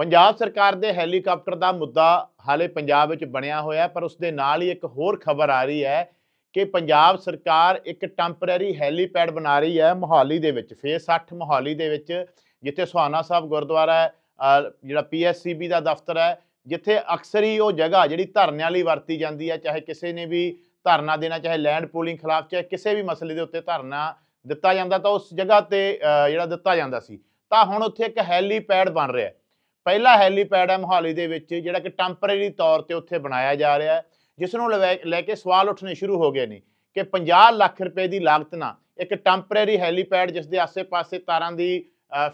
ਪੰਜਾਬ ਸਰਕਾਰ ਦੇ ਹੈਲੀਕਾਪਟਰ ਦਾ ਮੁੱਦਾ ਹਾਲੇ ਪੰਜਾਬ ਵਿੱਚ ਬਣਿਆ ਹੋਇਆ ਪਰ ਉਸ ਦੇ ਨਾਲ ਹੀ ਇੱਕ ਹੋਰ ਖਬਰ ਆ ਰਹੀ ਹੈ ਕਿ ਪੰਜਾਬ ਸਰਕਾਰ ਇੱਕ ਟੈਂਪਰੇਰੀ ਹੈਲੀਪੈਡ ਬਣਾ ਰਹੀ ਹੈ ਮੋਹਾਲੀ ਦੇ ਵਿੱਚ, ਫੇਸ 60 ਮੋਹਾਲੀ ਦੇ ਵਿੱਚ, ਜਿੱਥੇ ਸੁਹਾਣਾ ਸਾਹਿਬ ਗੁਰਦੁਆਰਾ ਹੈ, ਅਹ, ਜਿਹੜਾ ਪੀਐਸਸੀਬੀ ਦਾ ਦਫ਼ਤਰ ਹੈ, ਜਿੱਥੇ ਅਕਸਰ ਹੀ ਉਹ ਜਗ੍ਹਾ ਜਿਹੜੀ ਧਰਨਿਆਂ ਲਈ ਵਰਤੀ ਜਾਂਦੀ ਹੈ, ਚਾਹੇ ਕਿਸੇ ਨੇ ਵੀ ਧਰਨਾ ਦੇਣਾ, ਚਾਹੇ ਲੈਂਡ ਪੂਲਿੰਗ ਖਿਲਾਫ, ਚਾਹੇ ਕਿਸੇ ਵੀ ਮਸਲੇ ਦੇ ਉੱਤੇ ਧਰਨਾ ਦਿੱਤਾ ਜਾਂਦਾ, ਤਾਂ ਉਸ ਜਗ੍ਹਾ ਤੇ ਜਿਹੜਾ ਦਿੱਤਾ ਜਾਂਦਾ ਸੀ, ਤਾਂ ਹੁਣ ਉੱਥੇ ਇੱਕ ਹੈਲੀਪੈਡ ਬਣ ਰਿਹਾ ਹੈ। ਪਹਿਲਾ ਹੈਲੀਪੈਡ ਹੈ ਮੋਹਾਲੀ ਦੇ ਵਿੱਚ, ਜਿਹੜਾ ਕਿ ਟੈਂਪਰੇਰੀ ਤੌਰ ਤੇ ਉੱਥੇ ਬਣਾਇਆ ਜਾ ਰਿਹਾ ਹੈ ਜਿਸ ਨੂੰ ਲਵੈ- ਲੈ ਕੇ ਸਵਾਲ ਉੱਠਣੇ ਸ਼ੁਰੂ ਹੋ ਗਏ ਨੇ ਕਿ 50 ਲੱਖ ਰੁਪਏ ਦੀ ਲਾਗਤ ਨਾਲ ਇੱਕ ਟੈਂਪਰੇਰੀ ਹੈਲੀਪੈਡ ਜਿਸ ਦੇ ਆਸੇ-ਪਾਸੇ ਤਾਰਾਂ ਦੀ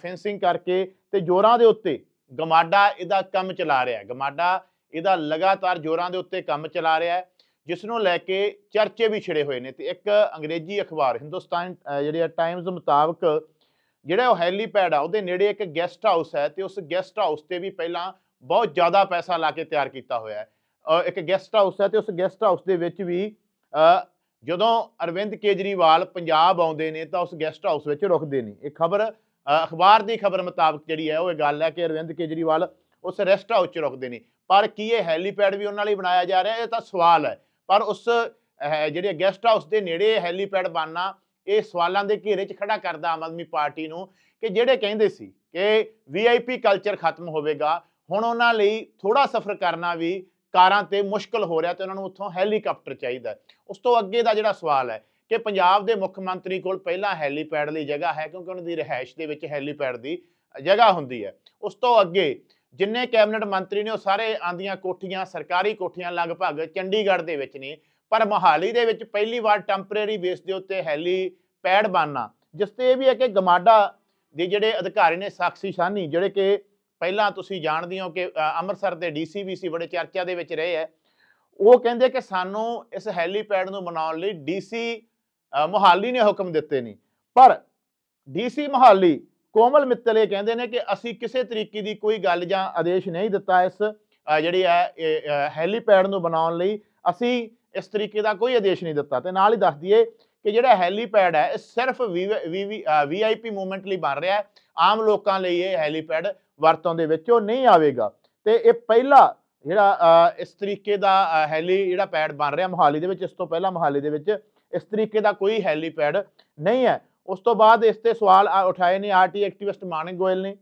ਫੈਂਸਿੰਗ ਕਰਕੇ ਤੇ ਜੋਰਾਂ ਦੇ ਉੱਤੇ ਗਮਾਡਾ ਇਹਦਾ ਕੰਮ ਚਲਾ ਰਿਹਾ ਹੈ, ਗਮਾਡਾ ਇਹਦਾ ਲਗਾਤਾਰ ਜੋਰਾਂ ਦੇ ਉੱਤੇ ਕੰਮ ਚਲਾ ਰਿਹਾ ਹੈ ਜਿਸ ਨੂੰ ਲੈ ਕੇ ਚਰਚੇ ਵੀ ਛਿੜੇ ਹੋਏ ਨੇ ਤੇ ਇੱਕ ਅੰਗਰੇਜ਼ੀ ਅਖਬਾਰ, ਹਿੰਦੁਸਤਾਨ, ਅਹ, ਜਿਹੜੀ ਆ ਟਾਈਮਜ਼ ਮੁਤਾਬਕ ਜਿਹੜਾ ਉਹ ਹੈਲੀਪੈਡ ਆ ਉਹਦੇ ਨੇੜੇ ਇੱਕ ਗੈਸਟ ਹਾਊਸ ਹੈ ਤੇ ਉਸ ਗੈਸਟ ਹਾਊਸ ਤੇ ਵੀ ਪਹਿਲਾਂ ਬਹੁਤ ਜ਼ਿਆਦਾ ਪੈਸਾ ਲਾ ਕੇ ਤਿਆਰ ਕੀਤਾ ਹੋਇਆ ਹੈ। ਇੱਕ ਗੈਸਟ ਹਾਊਸ ਹੈ ਤੇ ਉਸ ਗੈਸਟ ਹਾਊਸ ਦੇ ਵਿੱਚ ਵੀ ਜਦੋਂ ਅਰਵਿੰਦ ਕੇਜਰੀਵਾਲ ਪੰਜਾਬ ਆਉਂਦੇ ਨੇ ਤਾਂ ਉਸ ਗੈਸਟ ਹਾਊਸ ਵਿੱਚ ਰੁਕਦੇ ਨੇ। ਇਹ ਖਬਰ ਅਖਬਾਰ ਦੀ ਖਬਰ ਮੁਤਾਬਕ ਜਿਹੜੀ ਹੈ ਉਹ ਇਹ ਗੱਲ ਹੈ ਕਿ ਅਰਵਿੰਦ ਕੇਜਰੀਵਾਲ ਉਸ ਰੈਸਟ ਹਾਊਸ 'ਚ ਰੁਕਦੇ ਨੇ। ਪਰ ਕੀ ਇਹ ਹੈਲੀਪੈਡ ਵੀ ਉਹਨਾਂ ਲਈ ਬਣਾਇਆ ਜਾ ਰਿਹਾ ਇਹ ਤਾਂ ਸਵਾਲ ਹੈ। ਪਰ ਉਸ ਅਹ, ਜਿਹੜੇ ਗੈਸਟ ਹਾਊਸ ਦੇ ਨੇੜੇ ਹੈਲੀਪੈਡ ਬਣਨਾ ਇਹ ਸਵਾਲਾਂ ਦੇ ਘੇਰੇ 'ਚ ਖੜਾ ਕਰਦਾ ਆਮ ਆਦਮੀ ਪਾਰਟੀ ਨੂੰ ਕਿ ਜਿਹੜੇ ਕਹਿੰਦੇ ਸੀ ਕਿ ਵੀਆਈਪੀ ਕਲਚਰ ਖਤਮ ਹੋਵੇਗਾ, ਹੁਣ ਉਹਨਾਂ ਲਈ ਥੋੜਾ ਸਫ਼ਰ ਕਰਨਾ ਵੀ ਕਾਰਾਂ ਤੇ ਮੁਸ਼ਕਲ ਹੋ ਰਿਹਾ ਤੇ ਉਹਨਾਂ ਨੂੰ ਉੱਥੋਂ ਹੈਲੀਕਾਪਟਰ ਚਾਹੀਦਾ ਉਸ ਤੋਂ ਅੱਗੇ ਦਾ ਜਿਹੜਾ ਸਵਾਲ ਹੈ ਕਿ ਪੰਜਾਬ ਦੇ ਮੁੱਖ ਮੰਤਰੀ ਕੋਲ ਪਹਿਲਾਂ ਹੈਲੀਪੈਡ ਲਈ ਜਗ੍ਹਾ ਹੈ ਕਿਉਂਕਿ ਉਹਨਾਂ ਦੀ ਰਿਹਾਇਸ਼ ਦੇ ਵਿੱਚ ਹੈਲੀਪੈਡ ਦੀ ਜਗ੍ਹਾ ਹੁੰਦੀ ਹੈ। ਉਸ ਤੋਂ ਅੱਗੇ ਜਿੰਨੇ ਕੈਬਨਿਟ ਮੰਤਰੀ ਨੇ ਉਹ ਸਾਰੇ ਆਂਦੀਆਂ ਕੋਠੀਆਂ, ਸਰਕਾਰੀ ਕੋਠੀਆਂ ਲਗਭਗ ਚੰਡੀਗੜ੍ਹ ਦੇ ਵਿੱਚ ਨੇ ਪਰ ਮੋਹਾਲੀ ਦੇ ਵਿੱਚ ਪਹਿਲੀ ਵਾਰ ਟੈਂਪਰੇਰੀ ਬੇਸ ਦੇ ਉੱਤੇ ਹੈਲੀਪੈਡ ਬਣਨਾ ਜਿਸ ਤੇ ਇਹ ਵੀ ਹੈ ਕਿ ਗਮਾਡਾ ਦੇ ਜਿਹੜੇ ਅਧਿਕਾਰੀ ਨੇ ਸਾਕਸ਼ੀ ਸ਼ਾਨੀ ਜਿਹੜੇ ਕਿ ਪਹਿਲਾਂ ਤੁਸੀਂ ਜਾਣਦੇ ਹੋ ਕਿ ਅੰਮ੍ਰਿਤਸਰ ਦੇ ਡੀਸੀਬੀਸੀ ਬੜੇ ਚਰਚਾ ਦੇ ਵਿੱਚ ਰਹੇ ਹੈ ਉਹ ਕਹਿੰਦੇ ਕਿ ਸਾਨੂੰ ਇਸ ਹੈਲੀਪੈਡ ਨੂੰ ਬਣਾਉਣ ਲਈ ਡੀਸੀ ਮੋਹਾਲੀ ਨੇ ਹੁਕਮ ਦਿੱਤੇ ਨੇ। ਪਰ ਡੀਸੀ ਮੋਹਾਲੀ ਕੋਮਲ ਮਿੱਤਲ ਇਹ ਕਹਿੰਦੇ ਨੇ ਕਿ ਅਸੀਂ ਕਿਸੇ ਤਰੀਕੇ ਦੀ ਕੋਈ ਗੱਲ ਜਾਂ ਆਦੇਸ਼ ਨਹੀਂ ਦਿੱਤਾ ਇਸ ਜਿਹੜੀ ਹੈ ਇਹ, ਹੈਲੀਪੈਡ ਨੂੰ ਬਣਾਉਣ ਲਈ। ਅਸੀਂ ਇਸ ਤਰੀਕੇ ਦਾ ਕੋਈ ਆਦੇਸ਼ ਨਹੀਂ ਦਿੱਤਾ ਤੇ ਨਾਲ ਹੀ ਦੱਸ ਦਈਏ ਕਿ ਜਿਹੜਾ ਹੈਲੀਪੈਡ ਹੈ, ਇਹ ਸਿਰਫ ਵੀਆਈਪੀ ਮੂਵਮੈਂਟ ਲਈ ਬਣ ਰਿਹਾ ਹੈ। ਆਮ ਲੋਕਾਂ ਲਈ ਇਹ ਹੈਲੀਪੈਡ ਵਰਤੋਂ ਦੇ ਵਿੱਚ ਉਹ ਨਹੀਂ ਆਵੇਗਾ। ਤੇ ਇਹ ਪਹਿਲਾ ਜਿਹੜਾ ਇਸ ਤਰੀਕੇ ਦਾ ਹੈਲੀ ਜਿਹੜਾ ਪੈਡ ਬਣ ਰਿਹਾ ਮੋਹਾਲੀ ਦੇ ਵਿੱਚ, ਇਸ ਤੋਂ ਪਹਿਲਾਂ ਮੋਹਾਲੀ ਦੇ ਵਿੱਚ, ਇਸ ਤਰੀਕੇ ਦਾ ਕੋਈ ਹੈਲੀਪੈਡ ਨਹੀਂ ਹੈ। ਉਸ ਤੋਂ ਬਾਅਦ ਇਸ ਤੇ ਸਵਾਲ ਆ- ਉਠਾਏ ਨੇ ਆਰਟੀ ਐਕਟਿਵਿਸਟ ਮਾਨਿਕ ਗੋਇਲ ਨੇ।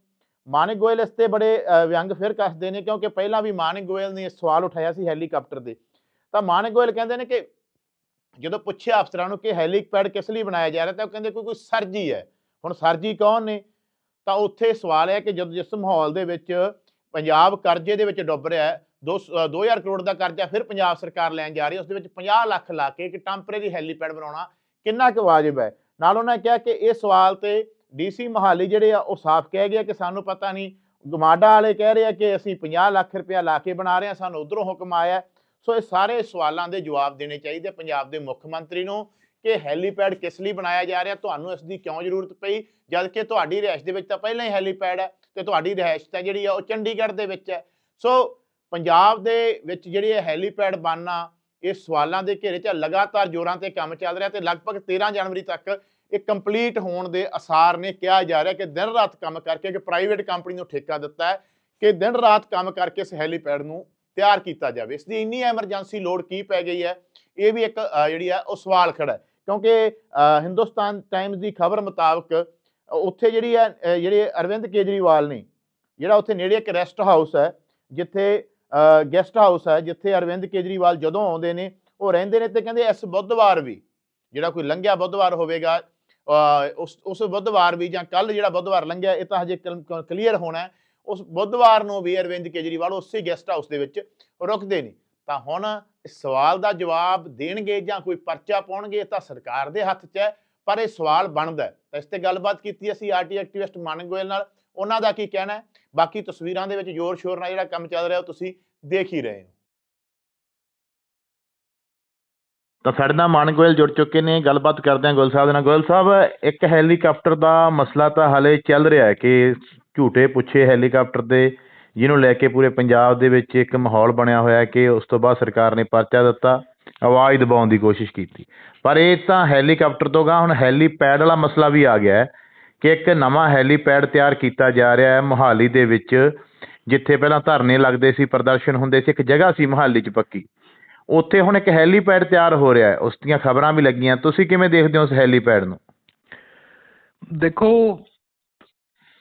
ਮਾਨਿਕ ਗੋਇਲ ਇਸ ਤੇ ਬੜੇ ਵਿਅੰਗ ਫਿਰ ਕੱਸਦੇ ਨੇ ਕਿਉਂਕਿ ਪਹਿਲਾਂ ਵੀ ਮਾਨਿਕ ਗੋਇਲ ਨੇ ਸਵਾਲ ਉਠਾਇਆ ਸੀ ਹੈਲੀਕਾਪਟਰ ਦੇ। ਤਾਂ ਮਾਨਿਕ ਗੋਇਲ ਕਹਿੰਦੇ ਨੇ ਕਿ ਜਦੋਂ ਪੁੱਛਿਆ ਅਫਸਰਾਂ ਨੂੰ ਕਿ ਹੈਲੀਪੈਡ ਕਿਸ ਲਈ ਬਣਾਇਆ ਜਾ ਰਿਹਾ, ਤਾਂ ਉਹ ਕਹਿੰਦੇ ਕੋਈ ਕੋਈ ਸਰਜੀ ਹੈ। ਹੁਣ ਸਰਜੀ ਕੌਣ ਨੇ? ਤਾਂ ਉੱਥੇ ਸਵਾਲ ਹੈ ਕਿ ਜਦੋਂ ਜਿਸ ਮਾਹੌਲ ਦੇ ਵਿੱਚ ਪੰਜਾਬ ਕਰਜ਼ੇ ਦੇ ਵਿੱਚ ਡੁੱਬ ਰਿਹਾ ਹੈ 2000 ਕਰੋੜ ਦਾ ਕਰਜ਼ਾ ਫਿਰ ਪੰਜਾਬ ਸਰਕਾਰ ਲੈਣ ਜਾ ਰਹੀ ਹੈ, ਉਸ ਦੇ ਵਿੱਚ 50 ਲੱਖ ਲਾ ਕੇ ਇੱਕ ਟੈਂਪਰੇਰੀ ਹੈਲੀਪੈਡ ਬਣਾਉਣਾ ਕਿੰਨਾ ਕੁ ਵਾਜਬ ਹੈ? ਨਾਲ ਉਹਨਾਂ ਕਿਹਾ ਕਿ ਇਹ ਸਵਾਲ ਤੇ ਡੀਸੀ ਮਹਾਲੀ ਜਿਹੜੇ ਆ, ਉਹ ਸਾਫ਼ ਕਹਿ ਗਿਆ ਕਿ ਸਾਨੂੰ ਪਤਾ ਨਹੀਂ। ਗਮਾਡਾ ਵਾਲੇ ਕਹਿ ਰਹੇ ਆ ਕਿ ਅਸੀਂ 50 ਲੱਖ ਰੁਪਇਆ ਲਾ ਕੇ ਬਣਾ ਰਹੇ ਹਾਂ, ਸਾਨੂੰ ਉਧਰੋਂ ਹੁਕਮ ਆਇਆ ਸੋ ਇਹ ਸਾਰੇ ਸਵਾਲਾਂ ਦੇ ਜਵਾਬ ਦੇਣੇ ਚਾਹੀਦੇ ਪੰਜਾਬ ਦੇ ਮੁੱਖ ਮੰਤਰੀ ਨੂੰ ਕਿ ਹੈਲੀਪੈਡ ਕਿਸ ਲਈ ਬਣਾਇਆ ਜਾ ਰਿਹਾ, ਤੁਹਾਨੂੰ ਇਸ ਦੀ ਕਿਉਂ ਜ਼ਰੂਰਤ ਪਈ? ਜਦ ਕਿ ਤੁਹਾਡੀ ਰਿਹਾਇਸ਼ ਦੇ ਵਿੱਚ ਤਾਂ ਪਹਿਲਾਂ ਹੀ ਹੈਲੀਪੈਡ ਹੈ ਤੇ ਤੁਹਾਡੀ ਰਿਹਾਇਸ਼ ਤਾਂ ਜਿਹੜੀ ਆ ਉਹ ਚੰਡੀਗੜ੍ਹ ਦੇ ਵਿੱਚ ਹੈ। ਸੋ ਪੰਜਾਬ ਦੇ ਵਿੱਚ ਜਿਹੜੀ ਇਹ ਹੈਲੀਪੈਡ ਬਣਨਾ ਇਹ ਸਵਾਲਾਂ ਦੇ ਘੇਰੇ 'ਚ ਲਗਾਤਾਰ ਜੋਰਾਂ ਤੇ ਕੰਮ ਚੱਲ ਰਿਹਾ ਤੇ ਲਗਭਗ 13 ਜਨਵਰੀ ਤੱਕ ਇਹ ਕੰਪਲੀਟ ਹੋਣ ਦੇ ਅਸਾਰ ਨੇ ਕਿਹਾ ਜਾ ਰਿਹਾ ਕਿ ਦਿਨ ਰਾਤ ਕੰਮ ਕਰਕੇ ਕਿ ਪ੍ਰਾਈਵੇਟ ਕੰਪਨੀ ਨੂੰ ਠੇਕਾ ਦਿੱਤਾ ਹੈ ਕਿ ਦਿਨ ਰਾਤ ਕੰਮ ਕਰਕੇ ਇਸ ਹੈਲੀਪੈਡ ਨੂੰ ਤਿਆਰ ਕੀਤਾ ਜਾਵੇ। ਇਸ ਦੀ ਇੰਨੀ ਐਮਰਜੈਂਸੀ ਲੋੜ ਕੀ ਪੈ ਗਈ ਹੈ? ਇਹ ਵੀ ਇੱਕ ਜਿਹੜੀ ਆ ਉਹ ਸਵਾਲ ਖੜਾ ਕਿਉਂਕਿ ਹਿੰਦੁਸਤਾਨ ਟਾਈਮਜ਼ ਦੀ ਖਬਰ ਮੁਤਾਬਕ ਉੱਥੇ ਜਿਹੜੀ ਹੈ ਜਿਹੜੇ ਅਰਵਿੰਦ ਕੇਜਰੀਵਾਲ ਨੇ, ਜਿਹੜਾ ਉੱਥੇ ਨੇੜੇ ਇੱਕ ਰੈਸਟ ਹਾਊਸ ਹੈ, ਜਿੱਥੇ ਗੈਸਟ ਹਾਊਸ ਹੈ, ਜਿੱਥੇ ਅਰਵਿੰਦ ਕੇਜਰੀਵਾਲ ਜਦੋਂ ਆਉਂਦੇ ਨੇ, ਉਹ ਰਹਿੰਦੇ ਨੇ ਤੇ ਕਹਿੰਦੇ ਇਸ ਬੁੱਧਵਾਰ ਵੀ, ਜਿਹੜਾ ਕੋਈ ਲੰਘਿਆ ਬੁੱਧਵਾਰ ਹੋਵੇਗਾ ਉਸ ਉਸ ਬੁੱਧਵਾਰ ਵੀ ਜਾਂ ਕੱਲ ਜਿਹੜਾ ਬੁੱਧਵਾਰ ਲੰਘਿਆ, ਇਹ ਤਾਂ ਹਜੇ ਕਲੀਅਰ ਹੋਣਾ ਉਸ ਬੁੱਧਵਾਰ ਨੂੰ ਵੀ ਅਰਵਿੰਦ ਕੇਜਰੀਵਾਲ ਉਸੇ ਗੈਸਟ ਹਾਊਸ ਦੇ ਵਿੱਚ ਰੁਕਦੇ ਨੇ। ਤਾਂ ਹੁਣ ਇਸ ਸਵਾਲ ਦਾ ਜਵਾਬ ਦੇਣਗੇ ਜਾਂ ਕੋਈ ਪਰਚਾ ਪਾਉਣਗੇ ਇਹ ਤਾਂ ਸਰਕਾਰ ਦੇ ਹੱਥ 'ਚ ਹੈ, ਪਰ ਇਹ ਸਵਾਲ ਬਣਦਾ ਤਾਂ ਇਸ ਤੇ ਗੱਲਬਾਤ ਕੀਤੀ ਅਸੀਂ ਆਰਟੀ ਐਕਟਿਵਿਸਟ ਮਾਨਕ ਗੋਇਲ ਨਾਲ। ਉਹਨਾਂ ਦਾ ਕੀ ਕਹਿਣਾ ਹੈ? ਬਾਕੀ ਤਸਵੀਰਾਂ ਦੇ ਵਿੱਚ ਜ਼ੋਰ ਸ਼ੋਰ ਨਾਲ ਜਿਹੜਾ ਕੰਮ ਚੱਲ ਰਿਹਾ ਉਹ ਤੁਸੀਂ ਦੇਖ ਹੀ ਰਹੇ ਹੋ। ਤਾਂ ਸਾਡੇ ਨਾਲ ਮਾਨ ਗੋਇਲ ਜੁੜ ਚੁੱਕੇ ਨੇ। ਗੱਲਬਾਤ ਕਰਦੇ ਹਾਂ ਗੋਇਲ ਸਾਹਿਬ ਦੇ ਨਾਲ। ਗੋਇਲ ਸਾਹਿਬ, ਇੱਕ ਹੈਲੀਕਾਪਟਰ ਦਾ ਮਸਲਾ ਤਾਂ ਹਾਲੇ ਚੱਲ ਰਿਹਾ ਹੈ ਕਿ ਝੂਠੇ ਪੁੱਛੇ ਹੈਲੀਕਾਪਟਰ ਦੇ, ਜਿਹਨੂੰ ਲੈ ਕੇ ਪੂਰੇ ਪੰਜਾਬ ਦੇ ਵਿੱਚ ਇੱਕ ਮਾਹੌਲ ਬਣਿਆ ਹੋਇਆ ਕਿ ਉਸ ਤੋਂ ਬਾਅਦ ਸਰਕਾਰ ਨੇ ਪਰਚਾ ਦਿੱਤਾ, ਆਵਾਜ਼ ਦਬਾਉਣ ਦੀ ਕੋਸ਼ਿਸ਼ ਕੀਤੀ। ਪਰ ਇਹ ਤਾਂ ਹੈਲੀਕਾਪਟਰ ਤੋਂ ਗਾ ਹੁਣ ਹੈਲੀਪੈਡ ਵਾਲਾ ਮਸਲਾ ਵੀ ਆ ਗਿਆ ਕਿ ਇੱਕ ਨਵਾਂ ਹੈਲੀਪੈਡ ਤਿਆਰ ਕੀਤਾ ਜਾ ਰਿਹਾ ਮੋਹਾਲੀ ਦੇ ਵਿੱਚ, ਜਿੱਥੇ ਪਹਿਲਾਂ ਧਰਨੇ ਲੱਗਦੇ ਸੀ, ਪ੍ਰਦਰਸ਼ਨ ਹੁੰਦੇ ਸੀ, ਇੱਕ ਜਗ੍ਹਾ ਸੀ ਮੋਹਾਲੀ 'ਚ ਪੱਕੀ। ਉੱਥੇ ਹੁਣ ਇੱਕ ਹੈਲੀਪੈਡ ਤਿਆਰ ਹੋ ਰਿਹਾ ਉਸ ਦੀਆਂ ਖਬਰਾਂ ਵੀ ਲੱਗੀਆਂ। ਤੁਸੀਂ ਕਿਵੇਂ ਦੇਖਦੇ ਹੋ ਉਸ ਹੈਲੀਪੈਡ ਨੂੰ? ਦੇਖੋ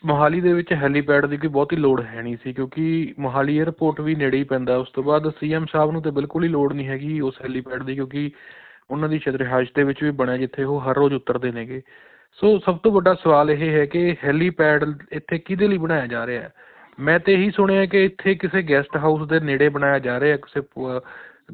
ਮੋਹਾਲੀ ਦੇ ਵਿੱਚ ਹੈਲੀਪੈਡ ਦੀ ਕੋਈ ਬਹੁਤੀ ਲੋੜ ਹੈ ਨਹੀਂ ਸੀ, ਕਿਉਂਕਿ ਮੋਹਾਲੀ 에ਅਰਪੋਰਟ ਵੀ ਨੇੜੇ ਹੀ ਪੈਂਦਾ, ਉਸ ਤੋਂ ਬਾਅਦ ਸੀਐਮ ਸਾਹਿਬ ਨੂੰ ਤੇ ਬਿਲਕੁਲ ਹੀ ਲੋੜ ਨਹੀਂ ਹੈਗੀ ਉਸ ਹੈਲੀਪੈਡ ਦੀ, ਕਿਉਂਕਿ ਉਹਨਾਂ ਦੀ ਸ਼ਾਇਦ ਰਿਹਾਇਸ਼ ਦੇ ਵਿੱਚ ਵੀ ਬਣਿਆ ਜਿੱਥੇ ਉਹ ਹਰ ਰੋਜ਼ ਉਤਰਦੇ ਨੇਗੇ। ਸੋ ਸਭ ਤੋਂ ਵੱਡਾ ਸਵਾਲ ਇਹ ਹੈ ਕਿ ਹੈਲੀਪੈਡ ਇੱਥੇ ਕਿਹਦੇ ਲਈ ਬਣਾਇਆ ਜਾ ਰਿਹਾ ਮੈਂ ਤੇ ਇਹੀ ਸੁਣਿਆ ਕਿ ਇੱਥੇ ਕਿਸੇ ਗੈਸਟ ਹਾਊਸ ਦੇ ਨੇੜੇ ਬਣਾਇਆ ਜਾ ਰਿਹਾ ਕਿਸੇ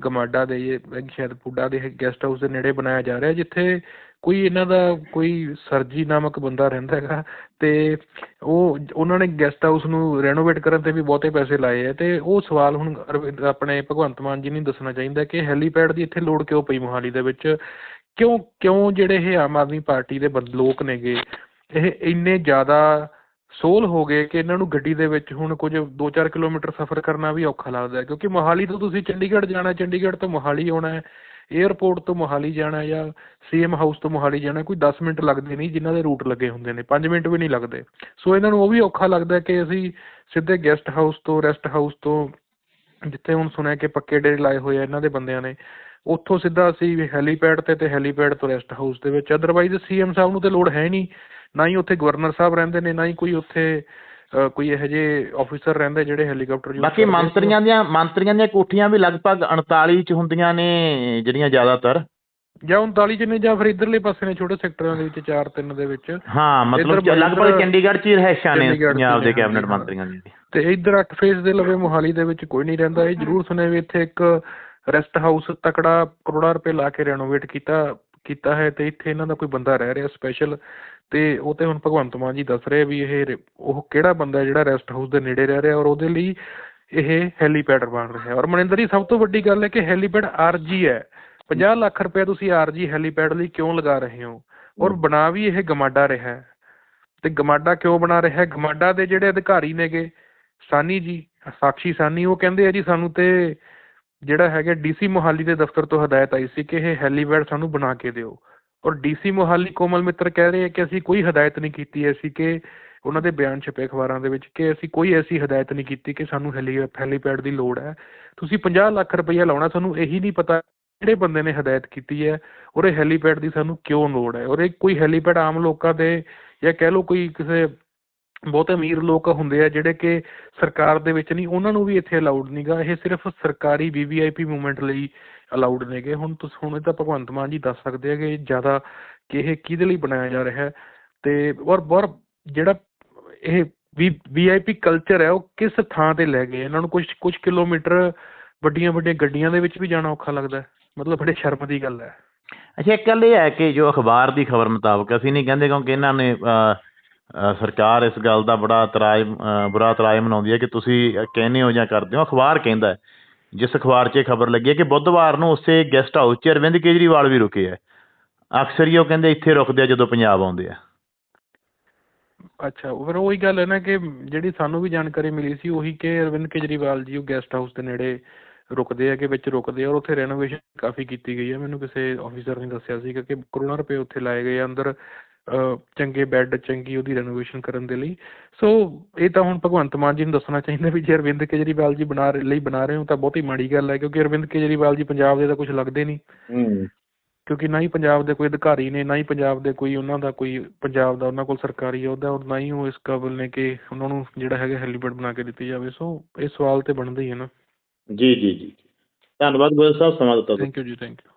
ਗਮਾਡਾ ਦੇ ਸ਼ਾਇਦ ਪੁੱਡਾ ਦੇ ਗੈਸਟ ਹਾਊਸ ਦੇ ਨੇੜੇ ਬਣਾਇਆ ਜਾ ਰਿਹਾ ਜਿੱਥੇ ਕੋਈ ਇਹਨਾਂ ਦਾ ਕੋਈ ਸਰਜੀ ਨਾਮਕ ਬੰਦਾ ਰਹਿੰਦਾ ਹੈਗਾ ਤੇ ਉਹ, ਉਹਨਾਂ ਨੇ ਗੈਸਟ ਹਾਊਸ ਨੂੰ ਰੈਨੋਵੇਟ ਕਰਨ ਤੇ ਵੀ ਬਹੁਤੇ ਪੈਸੇ ਲਾਏ ਹੈ ਤੇ ਉਹ ਸਵਾਲ ਹੁਣ ਅਰਵਿੰਦ- ਆਪਣੇ ਭਗਵੰਤ ਮਾਨ ਜੀ ਨੂੰ ਦੱਸਣਾ ਚਾਹੀਦਾ ਕਿ ਹੈਲੀਪੈਡ ਦੀ ਇੱਥੇ ਲੋੜ ਕਿਉਂ ਪਈ ਮੋਹਾਲੀ ਦੇ ਵਿੱਚ? ਕਿਉਂ ਕਿਉਂ ਜਿਹੜੇ ਇਹ ਆਮ ਆਦਮੀ ਪਾਰਟੀ ਦੇ ਬੰਦ- ਲੋਕ ਨੇਗੇ? ਇਹ ਇੰਨੇ ਜ਼ਿਆਦਾ ਸੋਲ ਹੋ ਗਏ ਕਿ ਇਹਨਾਂ ਨੂੰ ਗੱਡੀ ਦੇ ਵਿੱਚ ਹੁਣ ਕੁਝ 2-4 ਕਿਲੋਮੀਟਰ ਸਫ਼ਰ ਕਰਨਾ ਵੀ ਔਖਾ ਲੱਗਦਾ ਕਿਉਂਕਿ ਮੋਹਾਲੀ ਤੋਂ ਤੁਸੀਂ ਚੰਡੀਗੜ੍ਹ ਜਾਣਾ, ਚੰਡੀਗੜ੍ਹ ਤੋਂ ਮੋਹਾਲੀ ਆਉਣਾ ਹੈ ਤੋਂ ਮੋਹਾਲੀ ਜਾਣਾ ਜਾਂ ਸੀਐਮ ਹਾਊਸ ਤੋਂ ਮੋਹਾਲੀ ਜਾਣਾ ਕੋਈ 10 ਮਿੰਟ ਲੱਗਦੇ ਨਹੀਂ ਜਿਨ੍ਹਾਂ ਦੇ ਰੂਟ ਲੱਗੇ ਹੁੰਦੇ ਨੇ 5 ਮਿੰਟ ਵੀ ਨਹੀਂ ਲੱਗਦੇ। ਸੋ ਇਹਨਾਂ ਨੂੰ ਉਹ ਵੀ ਔਖਾ ਲੱਗਦਾ ਕਿ ਅਸੀਂ ਸਿੱਧੇ ਗੈਸਟ ਹਾਊਸ ਤੋਂ ਰੈਸਟ ਹਾਊਸ ਤੋਂ, ਜਿੱਥੇ ਹੁਣ ਸੁਣਿਆ ਕਿ ਪੱਕੇ ਡੇਰੇ ਲਾਏ ਹੋਏ ਆ ਇਹਨਾਂ ਦੇ ਬੰਦਿਆਂ ਨੇ, ਉੱਥੋਂ ਸਿੱਧਾ ਅਸੀਂ ਹੈਲੀਪੈਡ ਤੇ ਤੇ ਹੈਲੀਪੈਡ ਤੋਂ ਰੈਸਟ ਹਾਊਸ ਦੇ ਵਿੱਚ। ਅਦਰਵਾਈਜ਼ ਸੀ ਸੀਐਮ ਸਾਹਿਬ ਨੂੰ ਤਾਂ ਲੋੜ ਹੈ ਨਹੀਂ, ਨਾ ਹੀ ਉੱਥੇ ਗਵਰਨਰ ਸਾਹਿਬ ਰਹਿੰਦੇ ਨੇ, ਨਾ ਹੀ ਕੋਈ ਉੱਥੇ ਕੋਈ ਇਹੋ ਜਿਹੇ ਆਫੀਸਰ ਰਹਿੰਦੇ ਜਿਹੜੇ ਹੈਲੀਕਾਪਟਰ ਬਾਕੀ। ਮੰਤਰੀਆਂ ਦੀਆਂ ਮੰਤਰੀਆਂ ਦੀਆਂ ਕੋਠੀਆਂ ਵੀ ਲਗਭਗ 39 ਚ ਹੁੰਦੀਆਂ ਨੇ ਜਿਹੜੀਆਂ ਜ਼ਿਆਦਾਤਰ। ਜਾਂ 39 ਚ ਨੇ ਜਾਂ ਫਿਰ ਇਧਰਲੇ ਪਾਸੇ ਨੇ ਛੋਟੇ ਸੈਕਟਰਾਂ ਦੇ ਵਿੱਚ 4 3 ਦੇ ਵਿੱਚ। ਹਾਂ ਮਤਲਬ ਲਗਭਗ ਚੰਡੀਗੜ੍ਹ ਚ ਹੀ ਰਹਿਸ਼ਾਂ ਨੇ ਪੰਜਾਬ ਦੇ ਕੈਬਨਿਟ। ਮੰਤਰੀਆਂ ਦੀਆਂ। ਤੇ ਇਧਰ 8 ਫੇਸ ਦੇ ਲਵੇ ਮੋਹਾਲੀ ਦੇ ਵਿੱਚ ਕੋਈ ਨਹੀਂ ਰਹਿੰਦਾ। ਇਹ ਜ਼ਰੂਰ ਸੁਣਿਆ ਵੀ ਇੱਥੇ ਇੱਕ ਰੈਸਟ ਹਾਊਸ ਤਕੜਾ ਕਰੋੜਾਂ ਰੁਪਏ ਲਾ ਕੇ ਰੈਨੋਵੇਟ ਕੀਤਾ। ਕੀਤਾ ਹੈ ਤੇ ਇੱਥੇ ਇਹਨਾਂ ਦਾ ਕੋਈ ਬੰਦਾ ਰਹਿ ਰਿਹਾ ਸਪੈਸ਼ਲ ਤੇ ਉਹ ਤੇ ਹੁਣ ਭਗਵੰਤ ਮਾਨ ਜੀ ਦੱਸ ਰਹੇ ਵੀ ਇਹ ਉਹ ਕਿਹੜਾ ਬੰਦਾ ਜਿਹੜਾ ਰੈਸਟ ਹਾਊਸ ਦੇ ਨੇੜੇ ਰਹਿ ਰਿਹਾ ਔਰ ਉਹਦੇ ਲਈ ਇਹ ਹੈਲੀਪੈਡ ਬਣ ਰਿਹਾ ਔਰ ਮਨਿੰਦਰ ਜੀ ਸਭ ਤੋਂ ਵੱਡੀ ਗੱਲ ਹੈ ਕਿ ਹੈਲੀਪੈਡ ਆਰਜੀ ਹੈ। 50 ਲੱਖ ਰੁਪਏ ਤੁਸੀਂ ਆਰਜੀ ਹੈਲੀਪੈਡ ਲਈ ਕਿਉਂ ਲਗਾ ਰਹੇ ਹੋ? ਔਰ ਬਣਾ ਵੀ ਇਹ ਗਮਾਡਾ ਰਿਹਾ ਤੇ ਗਮਾਡਾ ਕਿਉਂ ਬਣਾ ਰਿਹਾ ਗਮਾਡਾ ਦੇ ਜਿਹੜੇ ਅਧਿਕਾਰੀ ਨੇਗੇ ਸਾਨੀ ਜੀ ਸਾਕਸ਼ੀ ਸਾਨੀ ਉਹ ਕਹਿੰਦੇ ਆ ਜੀ ਸਾਨੂੰ ਤੇ ਜਿਹੜਾ ਹੈਗਾ ਡੀ ਸੀ ਮੋਹਾਲੀ ਦੇ ਦਫ਼ਤਰ ਤੋਂ ਹਦਾਇਤ ਆਈ ਸੀ ਕਿ ਇਹ ਹੈਲੀਪੈਡ ਸਾਨੂੰ ਬਣਾ ਕੇ ਦਿਓ। ਔਰ ਡੀ ਸੀ ਮੋਹਾਲੀ ਕੋਮਲ ਮਿੱਤਰ ਕਹਿ ਰਹੇ ਕਿ ਅਸੀਂ ਕੋਈ ਹਦਾਇਤ ਨਹੀਂ ਕੀਤੀ ਐਸੀ ਕਿ ਉਹਨਾਂ ਦੇ ਬਿਆਨ ਛਪੇ ਅਖਬਾਰਾਂ ਦੇ ਵਿੱਚ ਕਿ ਅਸੀਂ ਕੋਈ ਐਸੀ ਹਦਾਇਤ ਨਹੀਂ ਕੀਤੀ ਕਿ ਸਾਨੂੰ ਹੈਲੀ, ਹੈਲੀਪੈਡ ਦੀ ਲੋੜ ਹੈ। ਤੁਸੀਂ 50 ਲੱਖ ਰੁਪਈਆ ਲਾਉਣਾ ਸਾਨੂੰ ਇਹੀ ਨਹੀਂ ਪਤਾ ਕਿਹੜੇ ਬੰਦੇ ਨੇ ਹਦਾਇਤ ਕੀਤੀ ਹੈ ਔਰ ਇਹ ਹੈਲੀਪੈਡ ਦੀ ਸਾਨੂੰ ਕਿਉਂ ਲੋੜ ਹੈ? ਔਰ ਇਹ ਕੋਈ ਹੈਲੀਪੈਡ ਆਮ ਲੋਕਾਂ ਦੇ ਜਾਂ ਕਹਿ ਲਓ ਕੋਈ ਕਿਸੇ ਬਹੁਤ ਅਮੀਰ ਲੋਕ ਹੁੰਦੇ ਆ ਜਿਹੜੇ ਕਿ ਸਰਕਾਰ ਦੇ ਵਿੱਚ ਨਹੀਂ, ਉਹਨਾਂ ਨੂੰ ਵੀ ਇੱਥੇ ਅਲਾਉਡ ਨਹੀਂਗਾ ਇਹ ਸਿਰਫ ਸਰਕਾਰੀ ਵੀਵੀਆਈਪੀ ਮੂਵਮੈਂਟ ਲਈ ਅਲਾਉਡ ਨੇਗੇ ਹੁਣ ਤੁਸੀਂ, ਹੁਣ ਇਹ ਤਾਂ ਭਗਵੰਤ ਮਾਨ ਜੀ ਦੱਸ ਸਕਦੇ ਆ ਕਿ ਜ਼ਿਆਦਾ ਕਿ ਇਹ ਕਿਹਦੇ ਲਈ ਬਣਾਇਆ ਜਾ ਰਿਹਾ ਹੈ? ਔਰ ਔਰ ਜਿਹੜਾ ਇਹ ਵੀ ਵੀਆਈਪੀ ਕਲਚਰ ਹੈ, ਉਹ ਕਿਸ ਥਾਂ ਤੇ ਲੈ ਗਏ? ਇਹਨਾਂ ਨੂੰ ਕੁਛ ਕੁਛ ਕਿਲੋਮੀਟਰ ਵੱਡੀਆਂ ਵੱਡੀਆਂ ਗੱਡੀਆਂ ਦੇ ਵਿੱਚ ਵੀ ਜਾਣਾ ਔਖਾ ਲੱਗਦਾ ਮਤਲਬ ਬੜੇ ਸ਼ਰਮ ਦੀ ਗੱਲ ਹੈ। ਅੱਛਾ, ਇੱਕ ਗੱਲ ਇਹ ਹੈ ਕਿ ਜੋ ਅਖਬਾਰ ਦੀ ਖਬਰ ਮੁਤਾਬਕ ਅਸੀਂ ਨਹੀਂ ਕਹਿੰਦੇ ਕਿਉਂਕਿ ਇਹਨਾਂ ਨੇ ਸਰਕਾਰ ਇਸ ਗੱਲ ਦਾ ਬੜਾ ਇਤਰਾਜ਼ ਬੁਰਾ ਇਤਰਾਜ਼ ਮਨਾਉਂਦੀ ਹੈ ਕਿ ਤੁਸੀਂ ਕਹਿੰਦੇ ਹੋ ਜਾਂ ਕਰਦੇ ਹੋ। ਅਖਬਾਰ ਕਹਿੰਦਾ ਜਿਸ ਅਖਬਾਰ 'ਚ ਇਹ ਖਬਰ ਲੱਗੀ ਹੈ ਕਿ ਬੁੱਧਵਾਰ ਨੂੰ ਉਸੇ ਗੈਸਟ ਹਾਊਸ 'ਚ ਅਰਵਿੰਦ ਕੇਜਰੀਵਾਲ ਵੀ ਰੁਕੇ ਹੈ। ਅਕਸਰ ਹੀ ਉਹ ਕਹਿੰਦੇ ਇੱਥੇ ਰੁਕਦੇ ਆ ਜਦੋਂ ਪੰਜਾਬ ਆਉਂਦੇ ਆ। ਅੱਛਾ ਫਿਰ ਉਹੀ ਗੱਲ ਹੈ ਨਾ ਕਿ ਜਿਹੜੀ ਸਾਨੂੰ ਵੀ ਜਾਣਕਾਰੀ ਮਿਲੀ ਸੀ, ਉਹੀ ਕਿ ਅਰਵਿੰਦ ਕੇਜਰੀਵਾਲ ਜੀ ਉਹ ਗੈਸਟ ਹਾਊਸ ਦੇ ਨੇੜੇ ਰੁਕਦੇ ਆ, ਕਿ ਵਿੱਚ ਰੁਕਦੇ ਆ ਔਰ ਉੱਥੇ ਰੈਨੋਵੇਸ਼ਨ ਕਾਫੀ ਕੀਤੀ ਗਈ ਹੈ। ਮੈਨੂੰ ਕਿਸੇ ਆਫੀਸਰ ਨੇ ਦੱਸਿਆ ਸੀ ਕਿ ਕਰੋੜਾਂ ਰੁਪਏ ਉੱਥੇ ਲਾਏ ਗਏ ਆ। ਅੰਦਰ ਚੰਗੇ ਬੈੱਡ ਚੰਗੀ ਉਹਦੀ ਰੈਨੋਵੇਸ਼ਨ ਕਰਨ ਦੇ ਲਈ। ਸੋ ਇਹ ਤਾਂ ਹੁਣ ਭਗਵੰਤ ਮਾਨ ਜੀ ਨੂੰ ਦੱਸਣਾ ਚਾਹੀਦਾ ਵੀ ਜੇ ਅਰਵਿੰਦ ਕੇਜਰੀਵਾਲ ਜੀ ਬਣਾ ਰਹੇ- ਲਈ ਬਣਾ ਰਹੇ ਹੋ ਤਾਂ ਬਹੁਤੀ ਮਾੜੀ ਗੱਲ ਹੈ ਕਿਉਂਕਿ ਅਰਵਿੰਦ ਕੇਜਰੀਵਾਲ ਜੀ ਪੰਜਾਬ ਦੇ ਤਾਂ ਕੁਝ ਲੱਗਦੇ ਨਹੀਂ। ਕਿਉਂਕਿ ਨਾ ਹੀ ਪੰਜਾਬ ਦੇ ਕੋਈ ਅਧਿਕਾਰੀ ਨੇ ਨਾ ਹੀ ਪੰਜਾਬ ਦੇ ਕੋਈ ਉਹਨਾਂ ਦਾ ਕੋਈ ਪੰਜਾਬ ਦਾ ਉਹਨਾਂ ਕੋਲ ਸਰਕਾਰੀ ਅਹੁਦਾ ਔਰ ਨਾ ਹੀ ਉਹ ਇਸ ਕਾਬਿਲ ਨੇ ਕਿ ਉਹਨਾਂ ਨੂੰ ਜਿਹੜਾ ਹੈਗਾ ਹੈਲੀਪੈਡ ਬਣਾ ਕੇ ਦਿੱਤੀ ਜਾਵੇ। ਸੋ ਇਹ ਸਵਾਲ ਤੇ ਬਣਦਾ ਹੀ ਹੈ ਨਾ। ਜੀ ਜੀ ਜੀ। ਧੰਨਵਾਦ ਗੋਇਲ ਸਾਹਿਬ ਸਮਾਂ ਦਿੱਤਾ thank you ji thank you